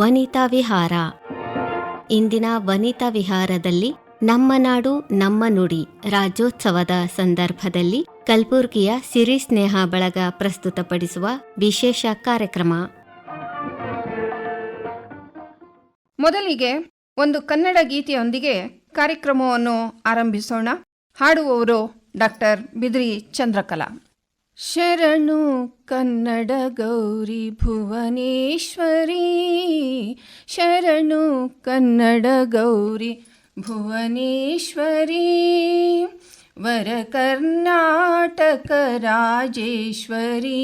ವನಿತಾ ವಿಹಾರ. ಇಂದಿನ ವನಿತಾ ವಿಹಾರದಲ್ಲಿ ನಮ್ಮ ನಾಡು, ನಮ್ಮ ನುಡಿ ರಾಜ್ಯೋತ್ಸವದ ಸಂದರ್ಭದಲ್ಲಿ ಕಲ್ಬುರ್ಗಿಯ ಸಿರಿ ಸ್ನೇಹ ಬಳಗ ಪ್ರಸ್ತುತಪಡಿಸುವ ವಿಶೇಷ ಕಾರ್ಯಕ್ರಮ. ಮೊದಲಿಗೆ ಒಂದು ಕನ್ನಡ ಗೀತೆಯೊಂದಿಗೆ ಕಾರ್ಯಕ್ರಮವನ್ನು ಆರಂಭಿಸೋಣ. ಹಾಡುವವರು ಡಾಕ್ಟರ್ ಬಿದ್ರಿ ಚಂದ್ರಕಲಾ. ಶರಣು ಕನ್ನಡ ಗೌರಿ ಭುವನೇಶ್ವರಿ. ಶರಣು ಕನ್ನಡ ಗೌರಿ ಭುವನೇಶ್ವರಿ. ವರ ಕರ್ನಾಟಕ ರಾಜೇಶ್ವರಿ.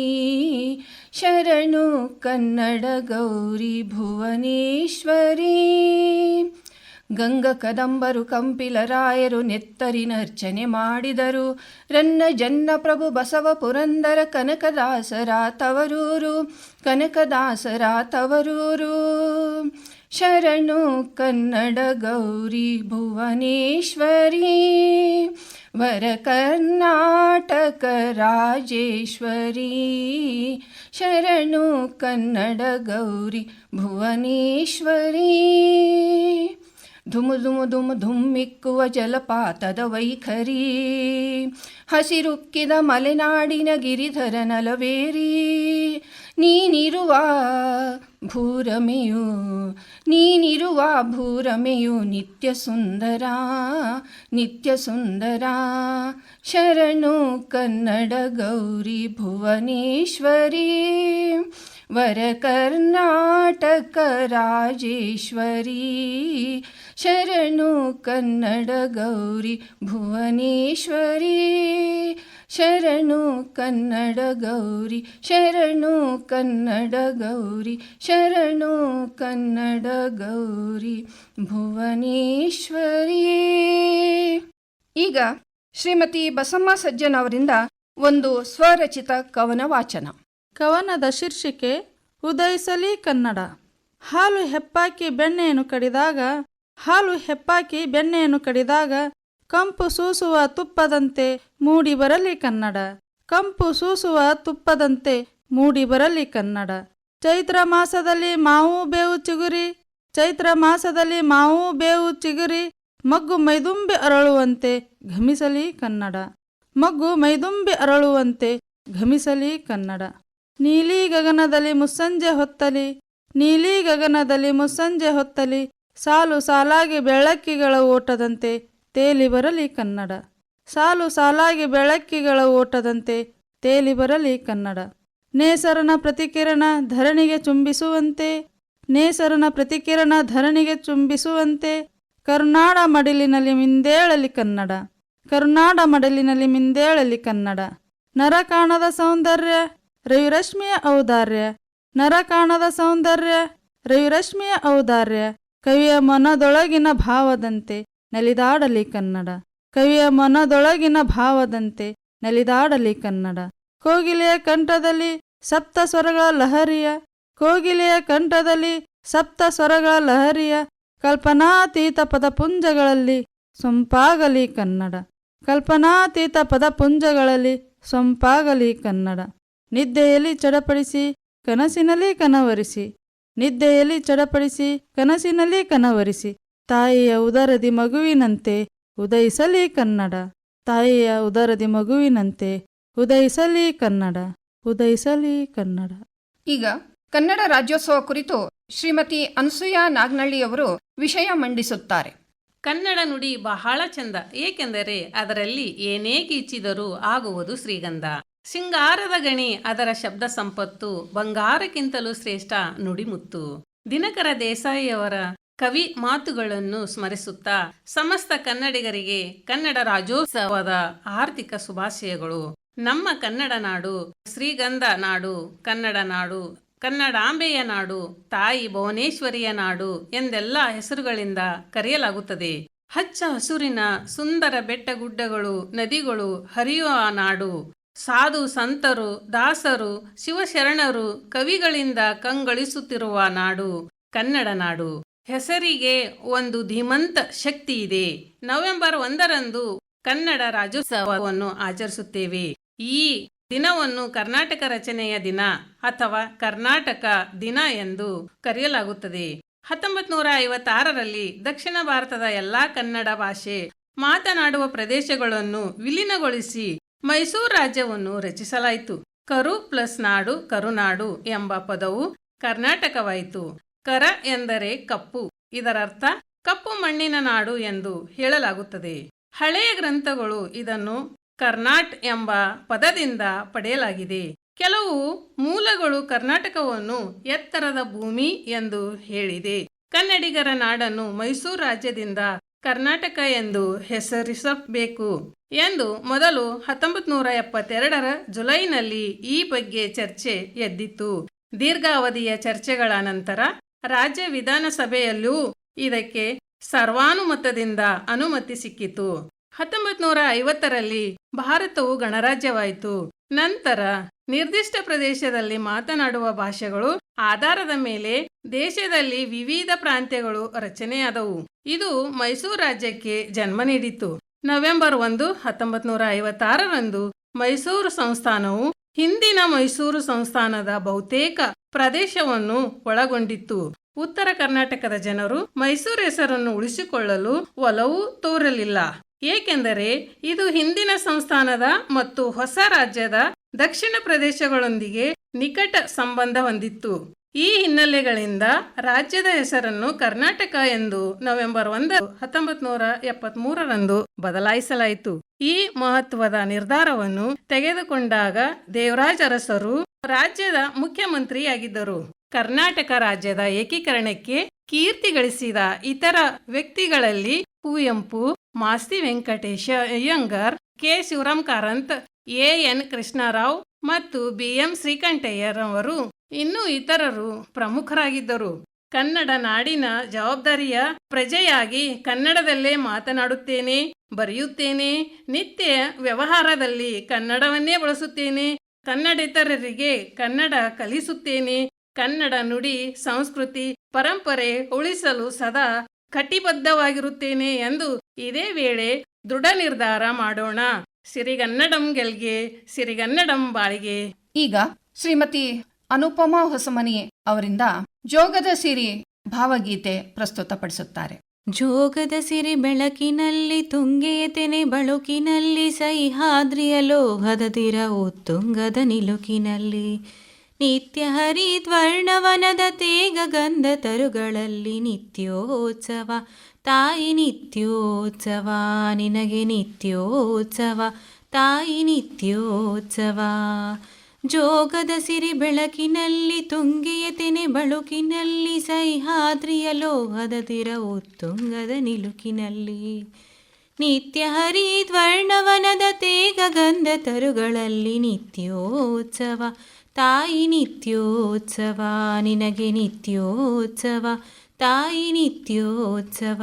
ಶರಣು ಕನ್ನಡ ಗೌರಿ ಭುವನೇಶ್ವರಿ. ಗಂಗ ಕದಂಬರು ಕಂಪಿಲರಾಯರು ನೆತ್ತರಿನರ್ಚನೆ ಮಾಡಿದರು. ರನ್ನ ಜನ್ನ ಪ್ರಭು ಬಸವ ಪುರಂದರ ಕನಕದಾಸರ ತವರೂರು ಕನಕದಾಸರ ತವರೂರು. ಶರಣು ಕನ್ನಡ ಗೌರಿ ಭುವನೇಶ್ವರಿ, ವರ ಕರ್ನಾಟಕ ರಾಜೇಶ್ವರಿ. ಶರಣು ಕನ್ನಡ ಗೌರಿ ಭುವನೇಶ್ವರಿ. ಧುಮು ಧುಮು ಧುಮು ಧುಮ್ಮಿಕ್ಕುವ ಜಲಪಾತದ ವೈಖರಿ. ಹಸಿರುಕ್ಕಿದ ಮಲೆನಾಡಿನ ಗಿರಿಧರ ನಲವೇರಿ. ನೀನಿರುವ ಭೂರಮೆಯು ನೀನಿರುವ ಭೂರಮೆಯು ನಿತ್ಯ ಸುಂದರ ನಿತ್ಯ ಸುಂದರ ಶರಣು ಕನ್ನಡ ಗೌರಿ ಭುವನೇಶ್ವರಿ ವರ ಕರ್ನಾಟಕ ರಾಜೇಶ್ವರಿ ಶರಣು ಕನ್ನಡ ಗೌರಿ ಭುವನೇಶ್ವರಿ ಶರಣು ಕನ್ನಡ ಗೌರಿ, ಶರಣು ಕನ್ನಡ ಗೌರಿ, ಶರಣು ಕನ್ನಡ ಗೌರಿ ಭುವನೇಶ್ವರಿ ಈಗ ಶ್ರೀಮತಿ ಬಸಮ್ಮ ಸಜ್ಜನ್ ಅವರಿಂದ ಒಂದು ಸ್ವರಚಿತ ಕವನ ವಾಚನ. ಕವನದ ಶೀರ್ಷಿಕೆ ಉದಯಿಸಲಿ ಕನ್ನಡ. ಹಾಲು ಹೆಪ್ಪಾಕಿ ಬೆಣ್ಣೆಯನ್ನು ಕಡಿದಾಗ, ಹಾಲು ಹೆಪ್ಪಾಕಿ ಬೆಣ್ಣೆಯನ್ನು ಕಡಿದಾಗ ಕಂಪು ಸೂಸುವ ತುಪ್ಪದಂತೆ ಮೂಡಿ ಬರಲಿ ಕನ್ನಡ. ಕಂಪು ಸೂಸುವ ತುಪ್ಪದಂತೆ ಮೂಡಿ ಬರಲಿ ಕನ್ನಡ. ಚೈತ್ರ ಮಾಸದಲ್ಲಿ ಮಾವು ಬೇವು ಚಿಗುರಿ, ಚೈತ್ರ ಮಾಸದಲ್ಲಿ ಮಾವು ಬೇವು ಚಿಗುರಿ, ಮಗ್ಗು ಮೈದುಂಬಿ ಅರಳುವಂತೆ ಘಮಿಸಲಿ ಕನ್ನಡ. ಮಗ್ಗು ಮೈದುಂಬಿ ಅರಳುವಂತೆ ಘಮಿಸಲಿ ಕನ್ನಡ. ನೀಲಿ ಗಗನದಲ್ಲಿ ಮುಸ್ಸಂಜೆ ಹೊತ್ತಲಿ, ನೀಲಿ ಗಗನದಲ್ಲಿ ಮುಸ್ಸಂಜೆ ಹೊತ್ತಲಿ, ಸಾಲು ಸಾಲಾಗಿ ಬೆಳಕಿಗಳ ಓಟದಂತೆ ತೇಲಿ ಬರಲಿ ಕನ್ನಡ. ಸಾಲು ಸಾಲಾಗಿ ಬೆಳಕಿಗಳ ಓಟದಂತೆ ತೇಲಿ ಬರಲಿ ಕನ್ನಡ. ನೇಸರನ ಪ್ರತಿಕಿರಣ ಧರಣಿಗೆ ಚುಂಬಿಸುವಂತೆ, ನೇಸರನ ಪ್ರತಿಕಿರಣ ಧರಣಿಗೆ ಚುಂಬಿಸುವಂತೆ, ಕರುನಾಡ ಮಡಿಲಿನಲ್ಲಿ ಮಿಂದೇಳಲಿ ಕನ್ನಡ. ಕರುನಾಡ ಮಡಲಿನಲ್ಲಿ ಮಿಂದೇಳಲಿ ಕನ್ನಡ. ನರ ಕಾಣದ ಸೌಂದರ್ಯ, ರವಿರಶ್ಮಿಯ ಔದಾರ್ಯ. ನರ ಕಾಣದ ಸೌಂದರ್ಯ, ರವಿರಶ್ಮಿಯ ಔದಾರ್ಯ. ಕವಿಯ ಮನದೊಳಗಿನ ಭಾವದಂತೆ ನಲಿದಾಡಲಿ ಕನ್ನಡ. ಕವಿಯ ಮನದೊಳಗಿನ ಭಾವದಂತೆ ನಲಿದಾಡಲಿ ಕನ್ನಡ. ಕೋಗಿಲೆಯ ಕಂಠದಲ್ಲಿ ಸಪ್ತ ಸ್ವರಗಳ ಲಹರಿಯ, ಕೋಗಿಲೆಯ ಕಂಠದಲ್ಲಿ ಸಪ್ತ ಸ್ವರಗಳ ಲಹರಿಯ, ಕಲ್ಪನಾತೀತ ಪದಪುಂಜಗಳಲ್ಲಿ ಸೊಂಪಾಗಲಿ ಕನ್ನಡ. ಕಲ್ಪನಾತೀತ ಪದಪುಂಜಗಳಲ್ಲಿ ಸೊಂಪಾಗಲಿ ಕನ್ನಡ. ನಿದ್ದೆಯಲ್ಲಿ ಚಡಪಡಿಸಿ ಕನಸಿನಲ್ಲಿ ಕನವರಿಸಿ, ನಿದ್ದೆಯಲ್ಲಿ ಚಡಪಡಿಸಿ ಕನಸಿನಲ್ಲಿ ಕನವರಿಸಿ ತಾಯಿಯ ಉದರದಿ ಮಗುವಿನಂತೆ ಉದಯಿಸಲಿ ಕನ್ನಡ. ತಾಯಿಯ ಉದರದಿ ಮಗುವಿನಂತೆ ಉದಯಿಸಲಿ ಕನ್ನಡ. ಉದಯಿಸಲಿ ಕನ್ನಡ. ಈಗ ಕನ್ನಡ ರಾಜ್ಯೋತ್ಸವ ಕುರಿತು ಶ್ರೀಮತಿ ಅನಸೂಯ ನಾಗ್ನಳ್ಳಿಯವರು ವಿಷಯ ಮಂಡಿಸುತ್ತಾರೆ. ಕನ್ನಡ ನುಡಿ ಬಹಳ ಚಂದ ಏಕೆಂದರೆ ಅದರಲ್ಲಿ ಏನೇ ಕೀಚಿದರೂ ಆಗುವುದು ಶ್ರೀಗಂಧ. ಸಿಂಗಾರದ ಗಣಿ ಅದರ ಶಬ್ದ ಸಂಪತ್ತು ಬಂಗಾರಕ್ಕಿಂತಲೂ ಶ್ರೇಷ್ಠ ನುಡಿಮುತ್ತು. ದಿನಕರ ದೇಸಾಯಿಯವರ ಕವಿ ಮಾತುಗಳನ್ನು ಸ್ಮರಿಸುತ್ತಾ ಸಮಸ್ತ ಕನ್ನಡಿಗರಿಗೆ ಕನ್ನಡ ರಾಜ್ಯೋತ್ಸವದ ಆರ್ಥಿಕ ಶುಭಾಶಯಗಳು. ನಮ್ಮ ಕನ್ನಡ ನಾಡು, ಶ್ರೀಗಂಧ ನಾಡು, ಕನ್ನಡ ನಾಡು ಕನ್ನಡಾಂಬೆಯ ನಾಡು, ತಾಯಿ ಭುವನೇಶ್ವರಿಯ ನಾಡು ಎಂದೆಲ್ಲ ಹೆಸರುಗಳಿಂದ ಕರೆಯಲಾಗುತ್ತದೆ. ಹಚ್ಚ ಹಸುರಿನ ಸುಂದರ ಬೆಟ್ಟಗುಡ್ಡಗಳು, ನದಿಗಳು ಹರಿಯುವ ನಾಡು. ಸಾಧು ಸಂತರು, ದಾಸರು, ಶಿವಶರಣರು ಕವಿಗಳಿಂದ ಕಂಗಳಿಸುತ್ತಿರುವ ನಾಡು ಕನ್ನಡ ನಾಡು. ಹೆಸರಿಗೆ ಒಂದು ಧೀಮಂತ ಶಕ್ತಿ ಇದೆ. ನವೆಂಬರ್ ಒಂದರಂದು ಕನ್ನಡ ರಾಜ್ಯೋತ್ಸವವನ್ನು ಆಚರಿಸುತ್ತೇವೆ. ಈ ದಿನವನ್ನು ಕರ್ನಾಟಕ ರಚನೆಯ ದಿನ ಅಥವಾ ಕರ್ನಾಟಕ ದಿನ ಎಂದು ಕರೆಯಲಾಗುತ್ತದೆ. ಹತ್ತೊಂಬತ್ ನೂರ ಐವತ್ತಾರರಲ್ಲಿ ದಕ್ಷಿಣ ಭಾರತದ ಎಲ್ಲಾ ಕನ್ನಡ ಭಾಷೆ ಮಾತನಾಡುವ ಪ್ರದೇಶಗಳನ್ನು ವಿಲೀನಗೊಳಿಸಿ ಮೈಸೂರು ರಾಜ್ಯವನ್ನು ರಚಿಸಲಾಯಿತು. ಕರು ಪ್ಲಸ್ ನಾಡು, ಕರುನಾಡು ಎಂಬ ಪದವು ಕರ್ನಾಟಕವಾಯಿತು. ಕರ ಎಂದರೆ ಕಪ್ಪು. ಇದರರ್ಥ ಕಪ್ಪು ಮಣ್ಣಿನ ನಾಡು ಎಂದು ಹೇಳಲಾಗುತ್ತದೆ. ಹಳೆಯ ಗ್ರಂಥಗಳು ಇದನ್ನು ಕರ್ನಾಟ್ ಎಂಬ ಪದದಿಂದ ಪಡೆಯಲಾಗಿದೆ. ಕೆಲವು ಮೂಲಗಳು ಕರ್ನಾಟಕವನ್ನು ಎತ್ತರದ ಭೂಮಿ ಎಂದು ಹೇಳಿದೆ. ಕನ್ನಡಿಗರ ನಾಡನ್ನು ಮೈಸೂರು ರಾಜ್ಯದಿಂದ ಕರ್ನಾಟಕ ಎಂದು ಹೆಸರಿಸಬೇಕು ಎಂದು ಮೊದಲು ಹತ್ತೊಂಬತ್ ನೂರ ಎಪ್ಪತ್ತೆರಡರ ಜುಲೈನಲ್ಲಿ ಈ ಬಗ್ಗೆ ಚರ್ಚೆ ಎದ್ದಿತ್ತು. ದೀರ್ಘಾವಧಿಯ ಚರ್ಚೆಗಳ ನಂತರ ರಾಜ್ಯ ವಿಧಾನಸಭೆಯಲ್ಲೂ ಇದಕ್ಕೆ ಸರ್ವಾನುಮತದಿಂದ ಅನುಮತಿ ಸಿಕ್ಕಿತು. ಹತ್ತೊಂಬತ್ ನೂರ ಐವತ್ತರಲ್ಲಿ ಭಾರತವು ಗಣರಾಜ್ಯವಾಯಿತು. ನಂತರ ನಿರ್ದಿಷ್ಟ ಪ್ರದೇಶದಲ್ಲಿ ಮಾತನಾಡುವ ಭಾಷೆಗಳು ಆಧಾರದ ಮೇಲೆ ದೇಶದಲ್ಲಿ ವಿವಿಧ ಪ್ರಾಂತ್ಯಗಳು ರಚನೆಯಾದವು. ಇದು ಮೈಸೂರು ರಾಜ್ಯಕ್ಕೆ ಜನ್ಮ ನೀಡಿತು. ನವೆಂಬರ್ ಒಂದು ಹತ್ತೊಂಬತ್ ನೂರ ಐವತ್ತಾರರಂದು ಮೈಸೂರು ಸಂಸ್ಥಾನವು ಹಿಂದಿನ ಮೈಸೂರು ಸಂಸ್ಥಾನದ ಬಹುತೇಕ ಪ್ರದೇಶವನ್ನು ಒಳಗೊಂಡಿತ್ತು. ಉತ್ತರ ಕರ್ನಾಟಕದ ಜನರು ಮೈಸೂರು ಹೆಸರನ್ನು ಉಳಿಸಿಕೊಳ್ಳಲು ಒಲವು ತೋರಲಿಲ್ಲ. ಏಕೆಂದರೆ ಇದು ಹಿಂದಿನ ಸಂಸ್ಥಾನದ ಮತ್ತು ಹೊಸ ರಾಜ್ಯದ ದಕ್ಷಿಣ ಪ್ರದೇಶಗಳೊಂದಿಗೆ ನಿಕಟ ಸಂಬಂಧ ಹೊಂದಿತ್ತು. ಈ ಹಿನ್ನೆಲೆಗಳಿಂದ ರಾಜ್ಯದ ಹೆಸರನ್ನು ಕರ್ನಾಟಕ ಎಂದು ನವೆಂಬರ್ ಒಂದು ಹತ್ತೊಂಬತ್ ನೂರ ಎಪ್ಪತ್ ಮೂರರಂದು ಬದಲಾಯಿಸಲಾಯಿತು. ಈ ಮಹತ್ವದ ನಿರ್ಧಾರವನ್ನು ತೆಗೆದುಕೊಂಡಾಗ ದೇವರಾಜ ಅರಸರು ರಾಜ್ಯದ ಮುಖ್ಯಮಂತ್ರಿಯಾಗಿದ್ದರು. ಕರ್ನಾಟಕ ರಾಜ್ಯದ ಏಕೀಕರಣಕ್ಕೆ ಕೀರ್ತಿ ಗಳಿಸಿದ ಇತರ ವ್ಯಕ್ತಿಗಳಲ್ಲಿ Kuvempu, Masti Venkatesha Iyengar K. Shivaram Karanth A. N. Krishnarao ಮತ್ತು ಬಿ. ಎಂ. ಶ್ರೀಕಂಠಯ್ಯರವರು ಇನ್ನೂ ಇತರರು ಪ್ರಮುಖರಾಗಿದ್ದರು. ಕನ್ನಡ ನಾಡಿನ ಜವಾಬ್ದಾರಿಯ ಪ್ರಜೆಯಾಗಿ ಕನ್ನಡದಲ್ಲೇ ಮಾತನಾಡುತ್ತೇನೆ, ಬರೆಯುತ್ತೇನೆ, ನಿತ್ಯ ವ್ಯವಹಾರದಲ್ಲಿ ಕನ್ನಡವನ್ನೇ ಬಳಸುತ್ತೇನೆ, ಕನ್ನಡೇತರರಿಗೆ ಕನ್ನಡ ಕಲಿಸುತ್ತೇನೆ, ಕನ್ನಡ ನುಡಿ, ಸಂಸ್ಕೃತಿ, ಪರಂಪರೆ ಉಳಿಸಲು ಸದಾ ಕಟಿಬದ್ಧವಾಗಿರುತ್ತೇನೆ ಎಂದು ಇದೇ ವೇಳೆ ದೃಢ ನಿರ್ಧಾರ ಮಾಡೋಣ. ಸಿರಿಗನ್ನಡಂ ಗೆಲ್ಗೆ, ಸಿರಿಗನ್ನಡಂ ಬಾಳಿಗೆ. ಈಗ ಶ್ರೀಮತಿ ಅನುಪಮಾ ಹೊಸಮನಿ ಅವರಿಂದ ಜೋಗದ ಸಿರಿ ಭಾವಗೀತೆ ಪ್ರಸ್ತುತಪಡಿಸುತ್ತಾರೆ. ಜೋಗದ ಸಿರಿ ಬೆಳಕಿನಲ್ಲಿ ತುಂಗೆಯ ತೆನೆ ಬಳುಕಿನಲ್ಲಿ ಸೈಹಾದ್ರಿಯ ಲೋಹದ ತಿರ ಉತ್ತುಂಗದ ನಿಲುಕಿನಲ್ಲಿ, ನಿತ್ಯ ಹರಿದ್ವರ್ಣವನದ ತೇಗ ಗಂಧ ತರುಗಳಲ್ಲಿ ನಿತ್ಯೋತ್ಸವ, ತಾಯಿ ನಿತ್ಯೋತ್ಸವ, ನಿನಗೆ ನಿತ್ಯೋತ್ಸವ, ತಾಯಿ ನಿತ್ಯೋತ್ಸವ. ಜೋಗದ ಸಿರಿ ಬೆಳಕಿನಲ್ಲಿ, ತುಂಗಿಯ ತೆನೆ ಬಳುಕಿನಲ್ಲಿ, ಸಹ್ಯಾದ್ರಿಯ ಲೋಹದ ತಿರ ಉತ್ತುಂಗದ ನಿಲುಕಿನಲ್ಲಿ. ನಿತ್ಯ ಹರಿದ್ವರ್ಣವನದ ತೇಗ ಗಂಧ ತರುಗಳಲ್ಲಿ ನಿತ್ಯೋತ್ಸವ. ತಾಯಿ ನಿತ್ಯೋತ್ಸವ, ನಿನಗೆ ನಿತ್ಯೋತ್ಸವ. ತಾಯಿ ನಿತ್ಯೋತ್ಸವ.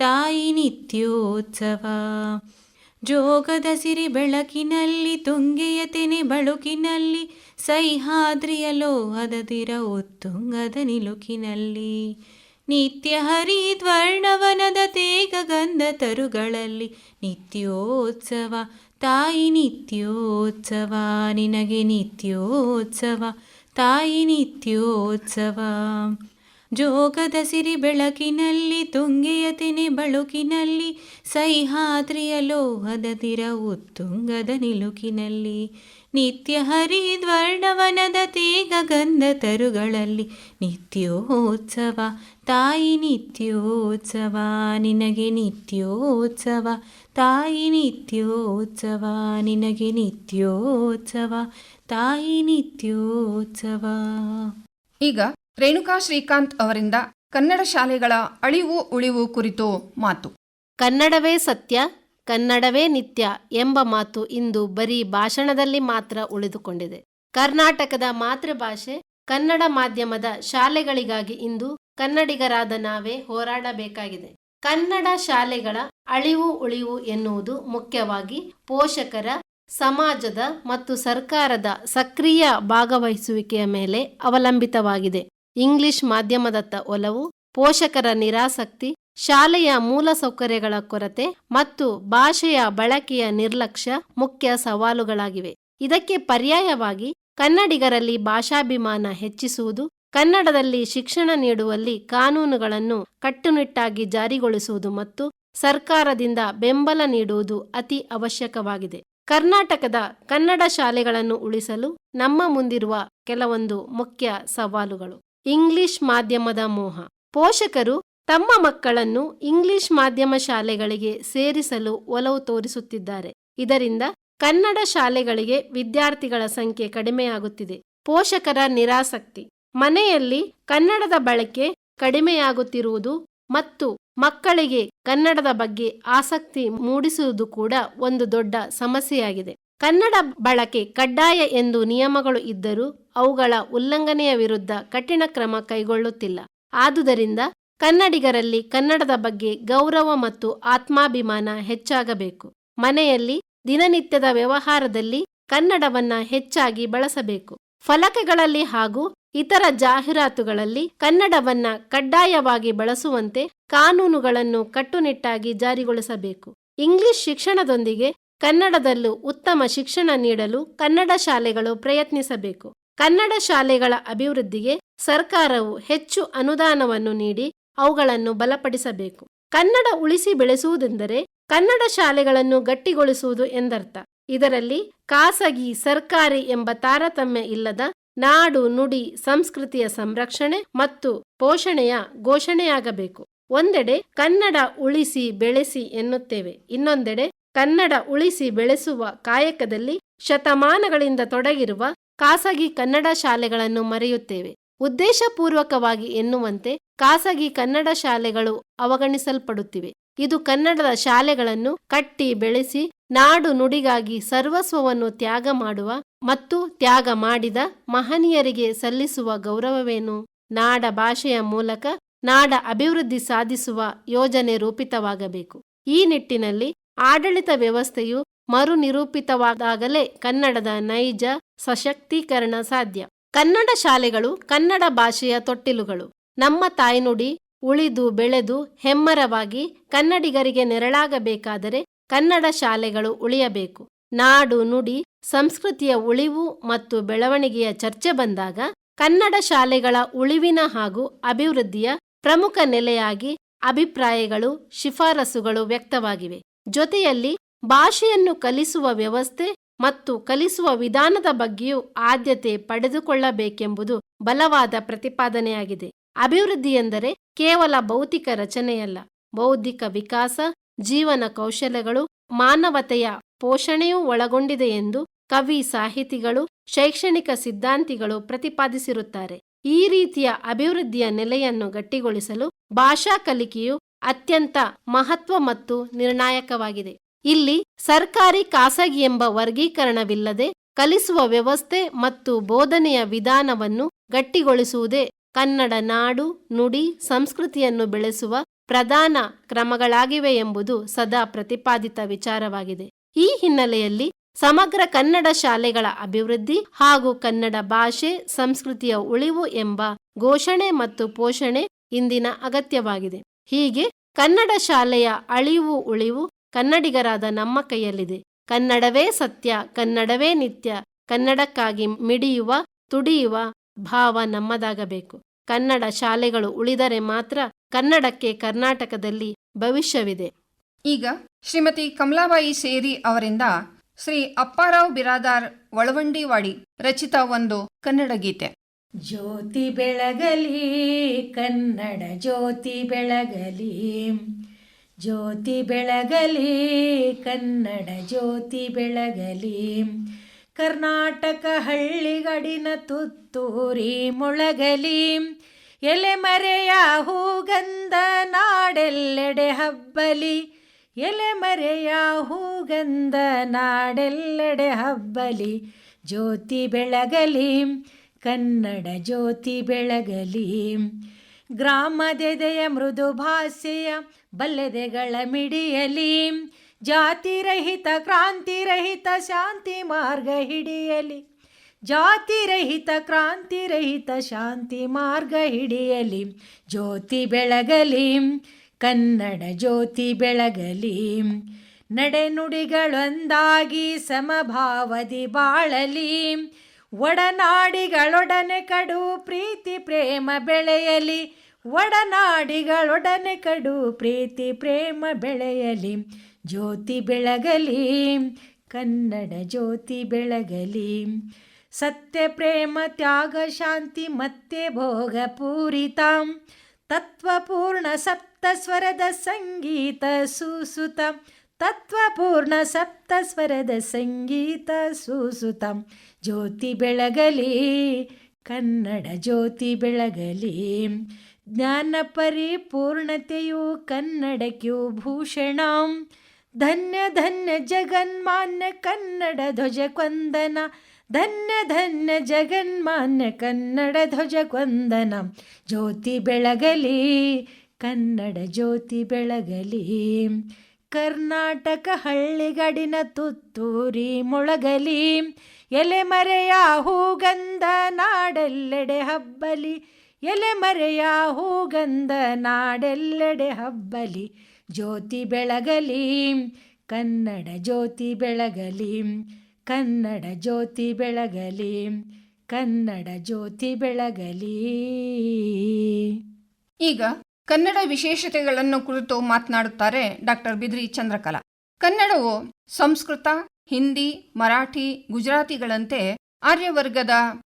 ತಾಯಿ ನಿತ್ಯೋತ್ಸವ. ಜೋಗದ ಸಿರಿ ಬೆಳಕಿನಲ್ಲಿ, ತುಂಗೆಯ ತೆನೆ ಬಳುಕಿನಲ್ಲಿ ಸಹ್ಯಾದ್ರಿಯ ಲೋಹದ ತಿರ ಉತ್ತುಂಗದ ನಿಲುಕಿನಲ್ಲಿ. ನಿತ್ಯ ಹರಿದ್ವರ್ಣವನದ ತೇಗ ಗಂಧ ತರುಗಳಲ್ಲಿ ನಿತ್ಯೋತ್ಸವ. ತಾಯಿ ನಿತ್ಯೋತ್ಸವ, ನಿನಗೆ ನಿತ್ಯೋತ್ಸವ. ತಾಯಿ ನಿತ್ಯೋತ್ಸವ. ಜೋಗದ ಸಿರಿ ಬೆಳಕಿನಲ್ಲಿ, ತುಂಗೆಯ ತೆನೆ ಬಳುಕಿನಲ್ಲಿ ಸಹ್ಯಾದ್ರಿಯ ಲೋಹದ ತಿರ ಉತ್ತುಂಗದ ನಿಲುಕಿನಲ್ಲಿ, ನಿತ್ಯ ಹರಿದ್ವರ್ಣವನದ ತೇಗ ಗಂಧ ತರುಗಳಲ್ಲಿ, ನಿತ್ಯೋತ್ಸವ, ತಾಯಿ ನಿತ್ಯೋತ್ಸವ, ನಿನಗೆ ನಿತ್ಯೋತ್ಸವ, ತಾಯಿ ನಿತ್ಯೋತ್ಸವ, ನಿನಗೆ ನಿತ್ಯೋತ್ಸವ, ತಾಯಿ ನಿತ್ಯೋತ್ಸವ. ಈಗ ರೇಣುಕಾ ಶ್ರೀಕಾಂತ್ ಅವರಿಂದ ಕನ್ನಡ ಶಾಲೆಗಳ ಅಳಿವು ಉಳಿವು ಕುರಿತು ಮಾತು. ಕನ್ನಡವೇ ಸತ್ಯ, ಕನ್ನಡವೇ ನಿತ್ಯ ಎಂಬ ಮಾತು ಇಂದು ಬರೀ ಭಾಷಣದಲ್ಲಿ ಮಾತ್ರ ಉಳಿದುಕೊಂಡಿದೆ. ಕರ್ನಾಟಕದ ಮಾತೃಭಾಷೆ, ಕನ್ನಡ ಮಾಧ್ಯಮದ ಶಾಲೆಗಳಿಗಾಗಿ ಇಂದು ಕನ್ನಡಿಗರಾದ ನಾವೇ ಹೋರಾಡಬೇಕಾಗಿದೆ. ಕನ್ನಡ ಶಾಲೆಗಳ ಅಳಿವು ಉಳಿವು ಎನ್ನುವುದು ಮುಖ್ಯವಾಗಿ ಪೋಷಕರ, ಸಮಾಜದ ಮತ್ತು ಸರ್ಕಾರದ ಸಕ್ರಿಯ ಭಾಗವಹಿಸುವಿಕೆಯ ಮೇಲೆ ಅವಲಂಬಿತವಾಗಿದೆ. ಇಂಗ್ಲಿಷ್ ಮಾಧ್ಯಮದತ್ತ ಒಲವು, ಪೋಷಕರ ನಿರಾಸಕ್ತಿ, ಶಾಲೆಯ ಮೂಲಸೌಕರ್ಯಗಳ ಕೊರತೆ ಮತ್ತು ಭಾಷೆಯ ಬಳಕೆಯ ನಿರ್ಲಕ್ಷ್ಯ ಮುಖ್ಯ ಸವಾಲುಗಳಾಗಿವೆ. ಇದಕ್ಕೆ ಪರ್ಯಾಯವಾಗಿ ಕನ್ನಡಿಗರಲ್ಲಿ ಭಾಷಾಭಿಮಾನ ಹೆಚ್ಚಿಸುವುದು, ಕನ್ನಡದಲ್ಲಿ ಶಿಕ್ಷಣ ನೀಡುವಲ್ಲಿ ಕಾನೂನುಗಳನ್ನು ಕಟ್ಟುನಿಟ್ಟಾಗಿ ಜಾರಿಗೊಳಿಸುವುದು ಮತ್ತು ಸರ್ಕಾರದಿಂದ ಬೆಂಬಲ ನೀಡುವುದು ಅತಿ ಅವಶ್ಯಕವಾಗಿದೆ. ಕರ್ನಾಟಕದ ಕನ್ನಡ ಶಾಲೆಗಳನ್ನು ಉಳಿಸಲು ನಮ್ಮ ಮುಂದಿರುವ ಕೆಲವೊಂದು ಮುಖ್ಯ ಸವಾಲುಗಳು. ಇಂಗ್ಲಿಷ್ ಮಾಧ್ಯಮದ ಮೋಹ. ಪೋಷಕರು ತಮ್ಮ ಮಕ್ಕಳನ್ನು ಇಂಗ್ಲಿಷ್ ಮಾಧ್ಯಮ ಶಾಲೆಗಳಿಗೆ ಸೇರಿಸಲು ಒಲವು ತೋರಿಸುತ್ತಿದ್ದಾರೆ. ಇದರಿಂದ ಕನ್ನಡ ಶಾಲೆಗಳಿಗೆ ವಿದ್ಯಾರ್ಥಿಗಳ ಸಂಖ್ಯೆ ಕಡಿಮೆಯಾಗುತ್ತಿದೆ. ಪೋಷಕರ ನಿರಾಸಕ್ತಿ. ಮನೆಯಲ್ಲಿ ಕನ್ನಡದ ಬಳಕೆ ಕಡಿಮೆಯಾಗುತ್ತಿರುವುದು ಮತ್ತು ಮಕ್ಕಳಿಗೆ ಕನ್ನಡದ ಬಗ್ಗೆ ಆಸಕ್ತಿ ಮೂಡಿಸುವುದು ಕೂಡ ಒಂದು ದೊಡ್ಡ ಸಮಸ್ಯೆಯಾಗಿದೆ. ಕನ್ನಡ ಬಳಕೆ ಕಡ್ಡಾಯ ಎಂದು ನಿಯಮಗಳು ಇದ್ದರೂ ಅವುಗಳ ಉಲ್ಲಂಘನೆಯ ವಿರುದ್ಧ ಕಠಿಣ ಕ್ರಮ ಕೈಗೊಳ್ಳುತ್ತಿಲ್ಲ. ಆದುದರಿಂದ ಕನ್ನಡಿಗರಲ್ಲಿ ಕನ್ನಡದ ಬಗ್ಗೆ ಗೌರವ ಮತ್ತು ಆತ್ಮಾಭಿಮಾನ ಹೆಚ್ಚಾಗಬೇಕು. ಮನೆಯಲ್ಲಿ ದಿನನಿತ್ಯದ ವ್ಯವಹಾರದಲ್ಲಿ ಕನ್ನಡವನ್ನ ಹೆಚ್ಚಾಗಿ ಬಳಸಬೇಕು. ಫಲಕಗಳಲ್ಲಿ ಹಾಗೂ ಇತರ ಜಾಹೀರಾತುಗಳಲ್ಲಿ ಕನ್ನಡವನ್ನ ಕಡ್ಡಾಯವಾಗಿ ಬಳಸುವಂತೆ ಕಾನೂನುಗಳನ್ನು ಕಟ್ಟುನಿಟ್ಟಾಗಿ ಜಾರಿಗೊಳಿಸಬೇಕು. ಇಂಗ್ಲಿಷ್ ಶಿಕ್ಷಣದೊಂದಿಗೆ ಕನ್ನಡದಲ್ಲೂ ಉತ್ತಮ ಶಿಕ್ಷಣ ನೀಡಲು ಕನ್ನಡ ಶಾಲೆಗಳು ಪ್ರಯತ್ನಿಸಬೇಕು. ಕನ್ನಡ ಶಾಲೆಗಳ ಅಭಿವೃದ್ಧಿಗೆ ಸರ್ಕಾರವು ಹೆಚ್ಚು ಅನುದಾನವನ್ನು ನೀಡಿ ಅವುಗಳನ್ನು ಬಲಪಡಿಸಬೇಕು. ಕನ್ನಡ ಉಳಿಸಿ ಬೆಳೆಸುವುದೆಂದರೆ ಕನ್ನಡ ಶಾಲೆಗಳನ್ನು ಗಟ್ಟಿಗೊಳಿಸುವುದು ಎಂದರ್ಥ. ಇದರಲ್ಲಿ ಖಾಸಗಿ, ಸರ್ಕಾರಿ ಎಂಬ ತಾರತಮ್ಯ ಇಲ್ಲದ ನಾಡು ನುಡಿ ಸಂಸ್ಕೃತಿಯ ಸಂರಕ್ಷಣೆ ಮತ್ತು ಪೋಷಣೆಯ ಘೋಷಣೆಯಾಗಬೇಕು. ಒಂದೆಡೆ ಕನ್ನಡ ಉಳಿಸಿ ಬೆಳೆಸಿ ಎನ್ನುತ್ತೇವೆ. ಇನ್ನೊಂದೆಡೆ ಕನ್ನಡ ಉಳಿಸಿ ಬೆಳೆಸುವ ಕಾಯಕದಲ್ಲಿ ಶತಮಾನಗಳಿಂದ ತೊಡಗಿರುವ ಖಾಸಗಿ ಕನ್ನಡ ಶಾಲೆಗಳನ್ನು ಮರೆಯುತ್ತೇವೆ. ಉದ್ದೇಶಪೂರ್ವಕವಾಗಿ ಎನ್ನುವಂತೆ ಖಾಸಗಿ ಕನ್ನಡ ಶಾಲೆಗಳು ಅವಗಣಿಸಲ್ಪಡುತ್ತಿವೆ. ಇದು ಕನ್ನಡದ ಶಾಲೆಗಳನ್ನು ಕಟ್ಟಿ ಬೆಳೆಸಿ ನಾಡು ನುಡಿಗಾಗಿ ಸರ್ವಸ್ವವನ್ನು ತ್ಯಾಗ ಮಾಡುವ ಮತ್ತು ತ್ಯಾಗ ಮಾಡಿದ ಮಹನೀಯರಿಗೆ ಸಲ್ಲಿಸುವ ಗೌರವವೇನು? ನಾಡ ಭಾಷೆಯ ಮೂಲಕ ನಾಡ ಅಭಿವೃದ್ಧಿ ಸಾಧಿಸುವ ಯೋಜನೆ ರೂಪಿತವಾಗಬೇಕು. ಈ ನಿಟ್ಟಿನಲ್ಲಿ ಆಡಳಿತ ವ್ಯವಸ್ಥೆಯು ಮರುನಿರೂಪಿತವಾದಾಗಲೇ ಕನ್ನಡದ ನೈಜ ಸಶಕ್ತೀಕರಣ ಸಾಧ್ಯ. ಕನ್ನಡ ಶಾಲೆಗಳು, ಕನ್ನಡ ಭಾಷೆಯ ತೊಟ್ಟಿಲುಗಳು. ನಮ್ಮ ತಾಯ್ನುಡಿ ಉಳಿದು ಬೆಳೆದು ಹೆಮ್ಮರವಾಗಿ ಕನ್ನಡಿಗರಿಗೆ ನೆರಳಾಗಬೇಕಾದರೆ ಕನ್ನಡ ಶಾಲೆಗಳು ಉಳಿಯಬೇಕು. ನಾಡು ನುಡಿ, ಸಂಸ್ಕೃತಿಯ ಉಳಿವು ಮತ್ತು ಬೆಳವಣಿಗೆಯ ಚರ್ಚೆ ಬಂದಾಗ ಕನ್ನಡ ಶಾಲೆಗಳ ಉಳಿವಿನ ಹಾಗೂ ಅಭಿವೃದ್ಧಿಯ ಪ್ರಮುಖ ನೆಲೆಯಾಗಿ ಅಭಿಪ್ರಾಯಗಳು, ಶಿಫಾರಸುಗಳು ವ್ಯಕ್ತವಾಗಿವೆ. ಜೊತೆಯಲ್ಲಿ ಭಾಷೆಯನ್ನು ಕಲಿಸುವ ವ್ಯವಸ್ಥೆ ಮತ್ತು ಕಲಿಸುವ ವಿಧಾನದ ಬಗ್ಗೆಯೂ ಆದ್ಯತೆ ಪಡೆದುಕೊಳ್ಳಬೇಕೆಂಬುದು ಬಲವಾದ ಪ್ರತಿಪಾದನೆಯಾಗಿದೆ. ಅಭಿವೃದ್ಧಿ ಎಂದರೆ ಕೇವಲ ಭೌತಿಕ ರಚನೆಯಲ್ಲ, ಬೌದ್ಧಿಕ ವಿಕಾಸ, ಜೀವನ ಕೌಶಲ್ಯಗಳು ಮಾನವತೆಯ ಪೋಷಣೆಯೂ ಒಳಗೊಂಡಿದೆ ಎಂದು ಕವಿ, ಸಾಹಿತಿಗಳು, ಶೈಕ್ಷಣಿಕ ಸಿದ್ಧಾಂತಿಗಳು ಪ್ರತಿಪಾದಿಸಿರುತ್ತಾರೆ. ಈ ರೀತಿಯ ಅಭಿವೃದ್ಧಿಯ ನೆಲೆಯನ್ನು ಗಟ್ಟಿಗೊಳಿಸಲು ಭಾಷಾ ಕಲಿಕೆಯು ಅತ್ಯಂತ ಮಹತ್ವ ಮತ್ತು ನಿರ್ಣಾಯಕವಾಗಿದೆ. ಇಲ್ಲಿ ಸರ್ಕಾರಿ ಖಾಸಗಿ ಎಂಬ ವರ್ಗೀಕರಣವಿಲ್ಲದೆ ಕಲಿಸುವ ವ್ಯವಸ್ಥೆ ಮತ್ತು ಬೋಧನೆಯ ವಿಧಾನವನ್ನು ಗಟ್ಟಿಗೊಳಿಸುವುದೇ ಕನ್ನಡ ನಾಡು, ನುಡಿ, ಸಂಸ್ಕೃತಿಯನ್ನು ಬೆಳೆಸುವ ಪ್ರಧಾನ ಕ್ರಮಗಳಾಗಿವೆ ಎಂಬುದು ಸದಾ ಪ್ರತಿಪಾದಿತ ವಿಚಾರವಾಗಿದೆ. ಈ ಹಿನ್ನೆಲೆಯಲ್ಲಿ ಸಮಗ್ರ ಕನ್ನಡ ಶಾಲೆಗಳ ಅಭಿವೃದ್ಧಿ ಹಾಗೂ ಕನ್ನಡ ಭಾಷೆ, ಸಂಸ್ಕೃತಿಯ ಉಳಿವು ಎಂಬ ಘೋಷಣೆ ಮತ್ತು ಪೋಷಣೆ ಇಂದಿನ ಅಗತ್ಯವಾಗಿದೆ. ಹೀಗೆ ಕನ್ನಡ ಶಾಲೆಯ ಅಳಿವು ಉಳಿವು ಕನ್ನಡಿಗರಾದ ನಮ್ಮ ಕೈಯಲ್ಲಿದೆ. ಕನ್ನಡವೇ ಸತ್ಯ, ಕನ್ನಡವೇ ನಿತ್ಯ, ಕನ್ನಡಕ್ಕಾಗಿ ಮಿಡಿಯುವ, ತುಡಿಯುವ ಭಾವ ನಮ್ಮದಾಗಬೇಕು. ಕನ್ನಡ ಶಾಲೆಗಳು ಉಳಿದರೆ ಮಾತ್ರ ಕನ್ನಡಕ್ಕೆ ಕರ್ನಾಟಕದಲ್ಲಿ ಭವಿಷ್ಯವಿದೆ. ಈಗ ಶ್ರೀಮತಿ ಕಮಲಾಬಾಯಿ ಸೇರಿ ಅವರಿಂದ ಶ್ರೀ ಅಪ್ಪಾರಾವ್ ಬಿರಾದಾರ್ ಒಳವಂಡಿವಾಡಿ ರಚಿತ ಒಂದು ಕನ್ನಡ ಗೀತೆ. ಜ್ಯೋತಿ ಬೆಳಗಲಿ, ಕನ್ನಡ ಜ್ಯೋತಿ ಬೆಳಗಲಿ. ಜ್ಯೋತಿ ಬೆಳಗಲಿ, ಕನ್ನಡ ಜ್ಯೋತಿ ಬೆಳಗಲಿ. ಕರ್ನಾಟಕ ಹಳ್ಳಿಗಡಿನ ತುತ್ತೂರಿ ಮೊಳಗಲಿ. ಎಲೆಮರೆಯ ಹೂಗಂಧ ನಾಡೆಲ್ಲೆಡೆ ಹಬ್ಬಲಿ. ಎಲೆ ಮರೆಯ ಹೂಗಂಧ ನಾಡೆಲ್ಲೆಡೆ ಹಬ್ಬಲಿ. ಜ್ಯೋತಿ ಬೆಳಗಲಿ ಕನ್ನಡ ಜ್ಯೋತಿ ಬೆಳಗಲಿ. ಗ್ರಾಮದೆದೆಯ ಮೃದು ಭಾಷೆಯ ಬಲ್ಲೆದೆಗಳ ಮಿಡಿಯಲಿ. ಜಾತಿರಹಿತ, ಕ್ರಾಂತಿರಹಿತ, ಶಾಂತಿ ಮಾರ್ಗ ಹಿಡಿಯಲಿ. ಜಾತಿರಹಿತ, ಕ್ರಾಂತಿರಹಿತ, ಶಾಂತಿ ಮಾರ್ಗ ಹಿಡಿಯಲಿ. ಜ್ಯೋತಿ ಬೆಳಗಲಿ, ಕನ್ನಡ ಜ್ಯೋತಿ ಬೆಳಗಲಿ. ನಡೆನುಡಿಗಳೊಂದಾಗಿ ಸಮಭಾವದಿ ಬಾಳಲಿ. ಒಡನಾಡಿಗಳೊಡನೆ ಕಡು ಪ್ರೀತಿ ಪ್ರೇಮ ಬೆಳೆಯಲಿ. ಒಡನಾಡಿಗಳೊಡನೆ ಕಡು ಪ್ರೀತಿ ಪ್ರೇಮ ಬೆಳೆಯಲಿ. ಜ್ಯೋತಿ ಬೆಳಗಲಿ, ಕನ್ನಡ ಜ್ಯೋತಿ ಬೆಳಗಲಿ. ಸತ್ಯ, ಪ್ರೇಮ, ತ್ಯಾಗ, ಶಾಂತಿ, ಮತ್ತೆ ಭೋಗ ಪೂರಿತ. ತತ್ವಪೂರ್ಣ ಸಪ್ತಸ್ವರದ ಸಂಗೀತ ಸುಸುತ. ತತ್ವಪೂರ್ಣ ಸಪ್ತಸ್ವರದ ಸಂಗೀತ ಸೂಸುತಂ. ಜ್ಯೋತಿ ಬೆಳಗಲಿ, ಕನ್ನಡ ಜ್ಯೋತಿ ಬೆಳಗಲಿ. ಜ್ಞಾನ ಪರಿಪೂರ್ಣತೆಯು ಕನ್ನಡಕ್ಯೂ ಭೂಷಣ. ಧನ್ಯ ಧನ್ಯ ಜಗನ್ಮಾನ್ಯ ಕನ್ನಡ ಧ್ವಜ ಕೊಂದನ. ಧನ್ಯ ಧನ್ಯ ಜಗನ್ಮಾನ್ಯ ಕನ್ನಡ ಧ್ವಜ ಕೊಂದನ. ಜ್ಯೋತಿ ಬೆಳಗಲಿ, ಕನ್ನಡ ಜ್ಯೋತಿ ಬೆಳಗಲಿ. ಕರ್ನಾಟಕ ಹಳ್ಳಿಗಡಿನ ತುತ್ತೂರಿ ಮೊಳಗಲಿ ಎಲೆ ಮರೆಯ ಹೂಗಂಧ ನಾಡೆಲ್ಲೆಡೆ ಹಬ್ಬಲಿ ಎಲೆ ಮರೆಯ ಹೂಗಂಧ ನಾಡೆಲ್ಲೆಡೆ ಹಬ್ಬಲಿ, ಜ್ಯೋತಿ ಬೆಳಗಲಿ, ಕನ್ನಡ ಜ್ಯೋತಿ ಬೆಳಗಲಿ, ಕನ್ನಡ ಜ್ಯೋತಿ ಬೆಳಗಲಿ, ಕನ್ನಡ ಜ್ಯೋತಿ ಬೆಳಗಲಿ. ಈಗ ಕನ್ನಡ ವಿಶೇಷತೆಗಳನ್ನು ಕುರಿತು ಮಾತನಾಡುತ್ತಾರೆ ಡಾಕ್ಟರ್ ಬಿದ್ರಿ ಚಂದ್ರಕಲಾ. ಕನ್ನಡವು ಸಂಸ್ಕೃತ, ಹಿಂದಿ, ಮರಾಠಿ, ಗುಜರಾತಿಗಳಂತೆ ಆರ್ಯವರ್ಗದ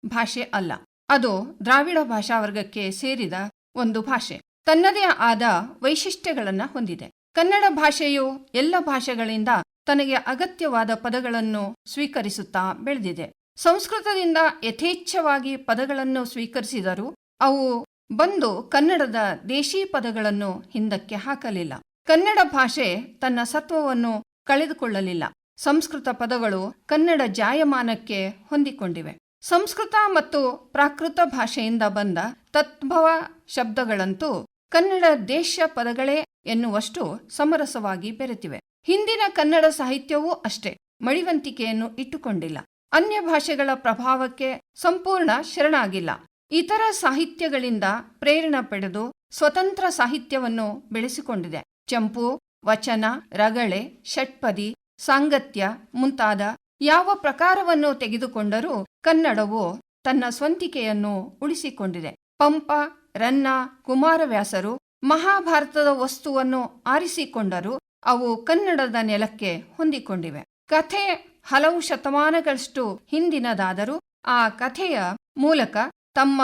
ಭಾಷೆ ಅಲ್ಲ. ಅದು ದ್ರಾವಿಡ ಭಾಷಾ ವರ್ಗಕ್ಕೆ ಸೇರಿದ ಒಂದು ಭಾಷೆ. ತನ್ನದೇ ಆದ ವೈಶಿಷ್ಟ್ಯಗಳನ್ನು ಹೊಂದಿದೆ. ಕನ್ನಡ ಭಾಷೆಯು ಎಲ್ಲ ಭಾಷೆಗಳಿಂದ ತನಗೆ ಅಗತ್ಯವಾದ ಪದಗಳನ್ನು ಸ್ವೀಕರಿಸುತ್ತಾ ಬೆಳೆದಿದೆ. ಸಂಸ್ಕೃತದಿಂದ ಯಥೇಚ್ಛವಾಗಿ ಪದಗಳನ್ನು ಸ್ವೀಕರಿಸಿದರೂ ಅವು ಬಂದು ಕನ್ನಡದ ದೇಶಿ ಪದಗಳನ್ನು ಹಿಂದಕ್ಕೆ ಹಾಕಲಿಲ್ಲ. ಕನ್ನಡ ಭಾಷೆ ತನ್ನ ಸತ್ವವನ್ನು ಕಳೆದುಕೊಳ್ಳಲಿಲ್ಲ. ಸಂಸ್ಕೃತ ಪದಗಳು ಕನ್ನಡ ಜಾಯಮಾನಕ್ಕೆ ಹೊಂದಿಕೊಂಡಿವೆ. ಸಂಸ್ಕೃತ ಮತ್ತು ಪ್ರಾಕೃತ ಭಾಷೆಯಿಂದ ಬಂದ ತದ್ಭವ ಶಬ್ದಗಳಂತೂ ಕನ್ನಡ ದೇಶ ಪದಗಳೇ ಎನ್ನುವಷ್ಟು ಸಮರಸವಾಗಿ ಬೆರೆತಿವೆ. ಹಿಂದಿನ ಕನ್ನಡ ಸಾಹಿತ್ಯವೂ ಅಷ್ಟೇ, ಮಡಿವಂತಿಕೆಯನ್ನು ಇಟ್ಟುಕೊಂಡಿಲ್ಲ. ಅನ್ಯ ಭಾಷೆಗಳ ಪ್ರಭಾವಕ್ಕೆ ಸಂಪೂರ್ಣ ಶರಣಾಗಿಲ್ಲ. ಇತರ ಸಾಹಿತ್ಯಗಳಿಂದ ಪ್ರೇರಣೆ ಪಡೆದು ಸ್ವತಂತ್ರ ಸಾಹಿತ್ಯವನ್ನು ಬೆಳೆಸಿಕೊಂಡಿದೆ. ಚಂಪು, ವಚನ, ರಗಳೆ, ಷಟ್ಪದಿ, ಸಾಂಗತ್ಯ ಮುಂತಾದ ಯಾವ ಪ್ರಕಾರವನ್ನು ತೆಗೆದುಕೊಂಡರೂ ಕನ್ನಡವು ತನ್ನ ಸ್ವಂತಿಕೆಯನ್ನು ಉಳಿಸಿಕೊಂಡಿದೆ. ಪಂಪ, ರನ್ನ, ಕುಮಾರವ್ಯಾಸರು ಮಹಾಭಾರತದ ವಸ್ತುವನ್ನು ಆರಿಸಿಕೊಂಡರೂ ಅವು ಕನ್ನಡದ ನೆಲಕ್ಕೆ ಹೊಂದಿಕೊಂಡಿವೆ. ಕಥೆ ಹಲವು ಶತಮಾನಗಳಷ್ಟು ಹಿಂದಿನದಾದರೂ ಆ ಕಥೆಯ ಮೂಲಕ ತಮ್ಮ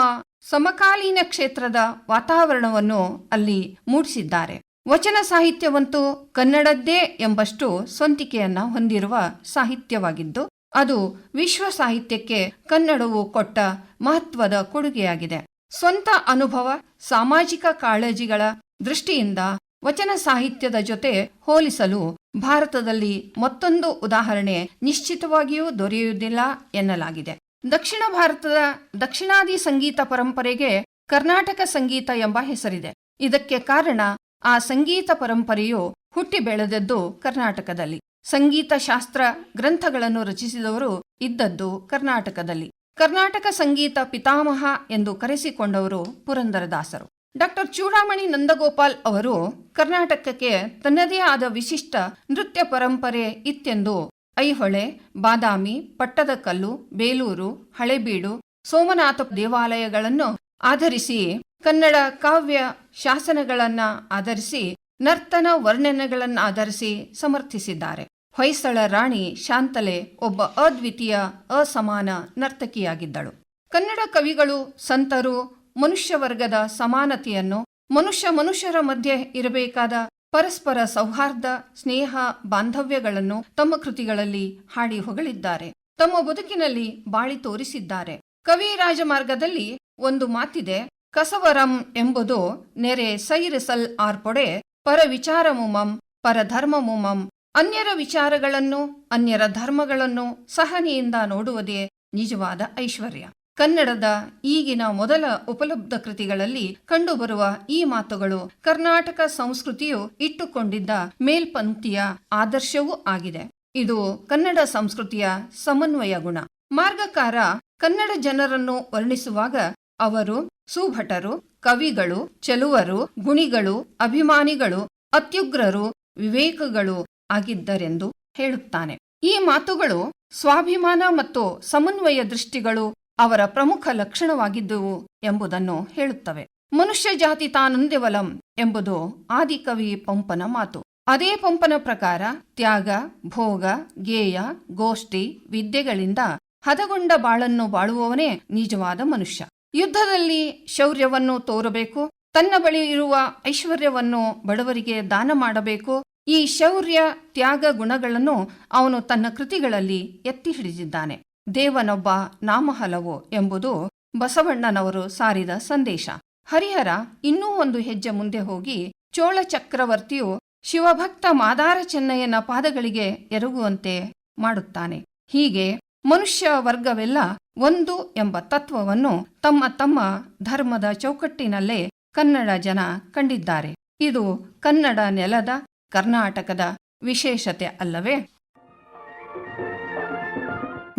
ಸಮಕಾಲೀನ ಕ್ಷೇತ್ರದ ವಾತಾವರಣವನ್ನು ಅಲ್ಲಿ ಮೂಡಿಸಿದ್ದಾರೆ. ವಚನ ಸಾಹಿತ್ಯವಂತೂ ಕನ್ನಡದ್ದೇ ಎಂಬಷ್ಟು ಸ್ವಂತಿಕೆಯನ್ನ ಹೊಂದಿರುವ ಸಾಹಿತ್ಯವಾಗಿದ್ದು, ಅದು ವಿಶ್ವ ಸಾಹಿತ್ಯಕ್ಕೆ ಕನ್ನಡವು ಕೊಟ್ಟ ಮಹತ್ವದ ಕೊಡುಗೆಯಾಗಿದೆ. ಸ್ವಂತ ಅನುಭವ, ಸಾಮಾಜಿಕ ಕಾಳಜಿಗಳ ದೃಷ್ಟಿಯಿಂದ ವಚನ ಸಾಹಿತ್ಯದ ಜೊತೆ ಹೋಲಿಸಲು ಭಾರತದಲ್ಲಿ ಮತ್ತೊಂದು ಉದಾಹರಣೆ ನಿಶ್ಚಿತವಾಗಿಯೂ ದೊರೆಯುವುದಿಲ್ಲ ಎನ್ನಲಾಗಿದೆ. ದಕ್ಷಿಣ ಭಾರತದ ದಕ್ಷಿಣಾದಿ ಸಂಗೀತ ಪರಂಪರೆಗೆ ಕರ್ನಾಟಕ ಸಂಗೀತ ಎಂಬ ಹೆಸರಿದೆ. ಇದಕ್ಕೆ ಕಾರಣ ಆ ಸಂಗೀತ ಪರಂಪರೆಯು ಹುಟ್ಟಿ ಬೆಳೆದದ್ದು ಕರ್ನಾಟಕದಲ್ಲಿ. ಸಂಗೀತ ಶಾಸ್ತ್ರ ಗ್ರಂಥಗಳನ್ನು ರಚಿಸಿದವರು ಇದ್ದದ್ದು ಕರ್ನಾಟಕದಲ್ಲಿ. ಕರ್ನಾಟಕ ಸಂಗೀತ ಪಿತಾಮಹ ಎಂದು ಕರೆಸಿಕೊಂಡವರು ಪುರಂದರದಾಸರು. ಡಾಕ್ಟರ್ ಚೂಡಾಮಣಿ ನಂದಗೋಪಾಲ್ ಅವರು ಕರ್ನಾಟಕಕ್ಕೆ ತನ್ನದೇ ಆದ ವಿಶಿಷ್ಟ ನೃತ್ಯ ಪರಂಪರೆ ಇತ್ತೆಂದು ಐಹೊಳೆ, ಬಾದಾಮಿ ಪಟ್ಟದಕಲ್ಲು ಬೇಲೂರು, ಹಳೆಬೀಡು, ಸೋಮನಾಥ ದೇವಾಲಯಗಳನ್ನು ಆಧರಿಸಿ ಕನ್ನಡ ಕಾವ್ಯ ಶಾಸನಗಳನ್ನ ಆಧರಿಸಿ ನರ್ತನ ವರ್ಣನೆಗಳನ್ನು ಆಧರಿಸಿ ಸಮರ್ಥಿಸಿದ್ದಾರೆ. ಹೊಯ್ಸಳ ರಾಣಿ ಶಾಂತಲೆ ಒಬ್ಬ ಅದ್ವಿತೀಯ, ಅಸಮಾನ ನರ್ತಕಿಯಾಗಿದ್ದಳು. ಕನ್ನಡ ಕವಿಗಳು, ಸಂತರು, ಮನುಷ್ಯ ವರ್ಗದ ಸಮಾನತೆಯನ್ನು ಮನುಷ್ಯ ಮನುಷ್ಯರ ಮಧ್ಯೆ ಇರಬೇಕಾದ ಪರಸ್ಪರ ಸೌಹಾರ್ದ, ಸ್ನೇಹ, ಬಾಂಧವ್ಯಗಳನ್ನು ತಮ್ಮ ಕೃತಿಗಳಲ್ಲಿ ಹಾಡಿ ಹೊಗಳಿದ್ದಾರೆ. ತಮ್ಮ ಬದುಕಿನಲ್ಲಿ ಬಾಳಿ ತೋರಿಸಿದ್ದಾರೆ. ಕವಿ ರಾಜಮಾರ್ಗದಲ್ಲಿ ಒಂದು ಮಾತಿದೆ, ಕಸವರಂ ಎಂಬುದು ನೆರೆ ಸೈರಸಲ್ ಆರ್ಪೊಡೆ, ಪರ ವಿಚಾರಮುಮಂ ಪರಧರ್ಮಮುಮಂ ಅನ್ಯರ ವಿಚಾರಗಳನ್ನು, ಅನ್ಯರ ಧರ್ಮಗಳನ್ನು ಸಹನೆಯಿಂದ ನೋಡುವುದೇ ನಿಜವಾದ ಐಶ್ವರ್ಯ. ಕನ್ನಡದ ಈಗಿನ ಮೊದಲ ಉಪಲಬ್ಧ ಕೃತಿಗಳಲ್ಲಿ ಕಂಡುಬರುವ ಈ ಮಾತುಗಳು ಕರ್ನಾಟಕ ಸಂಸ್ಕೃತಿಯು ಇಟ್ಟುಕೊಂಡಿದ್ದ ಮೇಲ್ಪಂಕ್ತಿಯ ಆದರ್ಶವೂ ಆಗಿದೆ. ಇದು ಕನ್ನಡ ಸಂಸ್ಕೃತಿಯ ಸಮನ್ವಯ ಗುಣ. ಮಾರ್ಗಕಾರ ಕನ್ನಡ ಜನರನ್ನು ವರ್ಣಿಸುವಾಗ ಅವರು ಸುಭಟರು, ಕವಿಗಳು, ಚೆಲುವರು, ಗುಣಿಗಳು, ಅಭಿಮಾನಿಗಳು, ಅತ್ಯುಗ್ರರು, ವಿವೇಕಗಳು ಆಗಿದ್ದರೆಂದು ಹೇಳುತ್ತಾನೆ. ಈ ಮಾತುಗಳು ಸ್ವಾಭಿಮಾನ ಮತ್ತು ಸಮನ್ವಯ ದೃಷ್ಟಿಗಳು ಅವರ ಪ್ರಮುಖ ಲಕ್ಷಣವಾಗಿದ್ದುವು ಎಂಬುದನ್ನು ಹೇಳುತ್ತವೆ. ಮನುಷ್ಯ ಜಾತಿ ತಾನಂದೆವಲಂ ಎಂಬುದು ಆದಿಕವಿ ಪಂಪನ ಮಾತು. ಅದೇ ಪಂಪನ ಪ್ರಕಾರ ತ್ಯಾಗ, ಭೋಗ, ಗೇಯ, ಗೋಷ್ಠಿ, ವಿದ್ಯೆಗಳಿಂದ ಹದಗೊಂಡ ಬಾಳನ್ನು ಬಾಳುವವನೇ ನಿಜವಾದ ಮನುಷ್ಯ. ಯುದ್ಧದಲ್ಲಿ ಶೌರ್ಯವನ್ನು ತೋರಬೇಕು, ತನ್ನ ಬಳಿ ಇರುವ ಐಶ್ವರ್ಯವನ್ನು ಬಡವರಿಗೆ ದಾನ ಮಾಡಬೇಕು, ಈ ಶೌರ್ಯ ತ್ಯಾಗ ಗುಣಗಳನ್ನು ಅವನು ತನ್ನ ಕೃತಿಗಳಲ್ಲಿ ಎತ್ತಿ ಹಿಡಿದಿದ್ದಾನೆ. ದೇವನೊಬ್ಬ ನಾಮ ಹಲವು ಎಂಬುದು ಬಸವಣ್ಣನವರು ಸಾರಿದ ಸಂದೇಶ. ಹರಿಹರ, ಇನ್ನೂ ಒಂದು ಹೆಜ್ಜೆ ಮುಂದೆ ಹೋಗಿ ಚೋಳ ಚಕ್ರವರ್ತಿಯು ಶಿವಭಕ್ತ ಮಾದಾರ ಚೆನ್ನಯ್ಯನ ಪಾದಗಳಿಗೆ ಎರಗುವಂತೆ ಮಾಡುತ್ತಾನೆ. ಹೀಗೆ ಮನುಷ್ಯ ವರ್ಗವೆಲ್ಲ ಒಂದು ಎಂಬ ತತ್ವವನ್ನು ತಮ್ಮ ತಮ್ಮ ಧರ್ಮದ ಚೌಕಟ್ಟಿನಲ್ಲೇ ಕನ್ನಡ ಜನ ಕಂಡಿದ್ದಾರೆ. ಇದು ಕನ್ನಡ ನೆಲದ ಕರ್ನಾಟಕದ ವಿಶೇಷತೆ ಅಲ್ಲವೇ?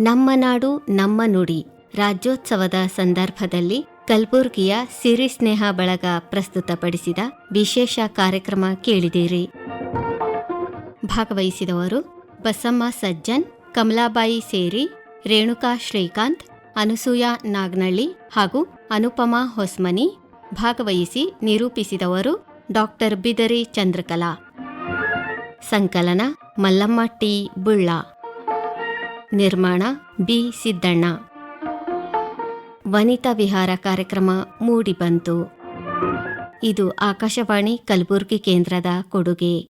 ನಮ್ಮ ನಾಡು, ನಮ್ಮ ನುಡಿ. ರಾಜ್ಯೋತ್ಸವದ ಸಂದರ್ಭದಲ್ಲಿ ಕಲಬುರ್ಗಿಯ ಸಿರಿ ಸ್ನೇಹ ಬಳಗ ಪ್ರಸ್ತುತಪಡಿಸಿದ ವಿಶೇಷ ಕಾರ್ಯಕ್ರಮ ಕೇಳಿದಿರಿ. ಭಾಗವಹಿಸಿದವರು ಬಸಮ್ಮ ಸಜ್ಜನ್, ಕಮಲಾಬಾಯಿ ಸೇರಿ, ರೇಣುಕಾ ಶ್ರೀಕಾಂತ್, ಅನಸೂಯ ನಾಗ್ನಳ್ಳಿ ಹಾಗೂ ಅನುಪಮಾ ಹೊಸ್ಮನಿ ಭಾಗವಹಿಸಿ ನಿರೂಪಿಸಿದವರು ಡಾಕ್ಟರ್ ಬಿದರಿ ಚಂದ್ರಕಲಾ. ಸಂಕಲನ ಮಲ್ಲಮ್ಮ ಟಿ. ಬುಳ್ಳ. ನಿರ್ಮಾಣ ಬಿ ಸಿದ್ದಣ್ಣ. ವನಿತಾ ವಿಹಾರ ಕಾರ್ಯಕ್ರಮ ಮೂಡಿಬಂತು. ಇದು ಆಕಾಶವಾಣಿ ಕಲಬುರಗಿ ಕೇಂದ್ರದ ಕೊಡುಗೆ.